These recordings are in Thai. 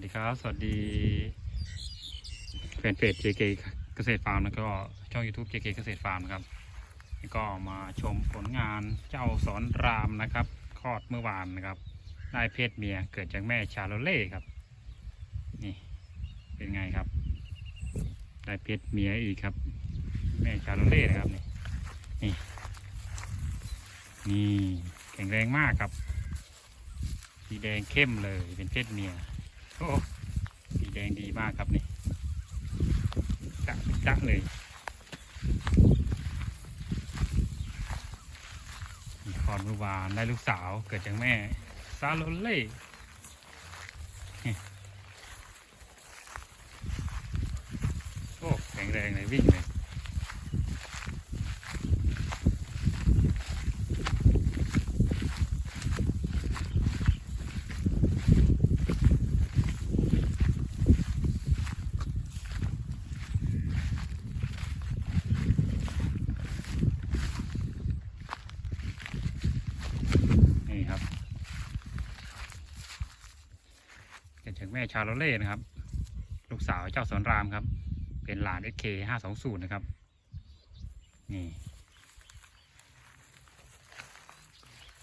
วัสดีครับ สวัสดีแฟนเพจ JK เกษตรฟาร์มแล้วก็ช่อง YouTube JK เกษตรฟาร์มครับก็มาชมผลงานเจ้าสอนรามนะครับคลอดเมื่อวานนะครับ ได้เพศเมียเกิดจากแม่ชาโลเล่ครับ นี่เป็นไงครับ ได้เพศเมียอีกครับ แม่ชาโลเล่นะครับนี่นี่นี่แข็งแรงมากครับสีแดงเข้มเลยเป็นเพศเมีย โอ้สีแดงดีมากครับนี่จักจักเลยมีคอนเมื่อวานได้ลูกสาวเกิดจากแม่ ซาโลเล่โอ้แข็งแรงเลยวิ่งเลย นี่ครับเกิดจาก แม่ชาโลเล่นะครับ ลูกสาวเจ้าสอนรามครับ เป็นหลานเอเคห้าสองศูนย์นะครับ นี่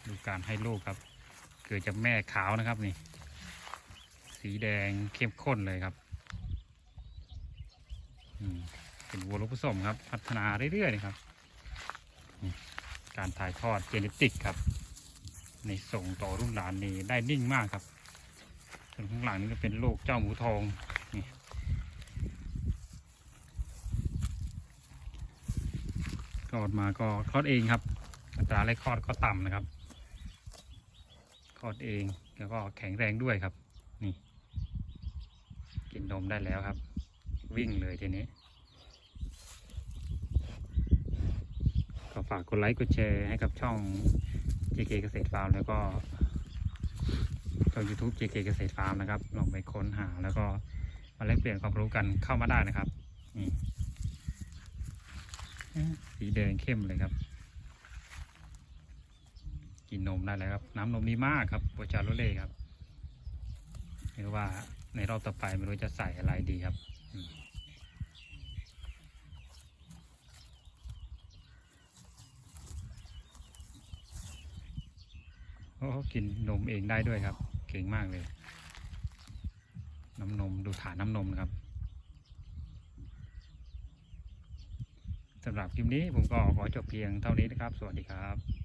ดูการให้ลูกครับ เกิดจากแม่ขาวนะครับนี่ สีแดงเข้มข้นเลยครับเป็นวัวลูกผสมครับ พัฒนาเรื่อยๆนะครับ การถ่ายทอดเจเนติกครับ ในส่งต่อรุ่นหลานนี่ได้นิ่งมากครับ ส่วนข้างหลังนี่ก็เป็นลูกเจ้าหมูทองนี่คลอดมาก็คลอดเองครับ อัตราแรกคลอดก็ต่ำนะครับคลอดเองแล้วก็แข็งแรงด้วยครับ นี่ กินนมได้แล้วครับ วิ่งเลยทีนี้ก็ฝากกดไลค์กดแชร์ให้กับช่อง JK เกษตรฟาร์มแล้วก็ ช่อง YouTube JK เกษตรฟาร์มนะครับลองไปค้นหาแล้วก็มาแลกเปลี่ยนความรู้กันเข้ามาได้นะครับนี่สีแดงเข้มเลยครับ กินนมได้แล้วครับ น้ำนมดีมากครับโปรชาโรเล่ครับไม่รู้ว่าในรอบต่อไปไม่รู้จะใส่อะไรดีครับ โอ้กินนมเองได้ด้วยครับ เก่งมากเลย น้ำนมดูฐานน้ำนมนะครับสำหรับคลิปนี้ผมก็ขอจบเพียงเท่านี้นะครับ สวัสดีครับ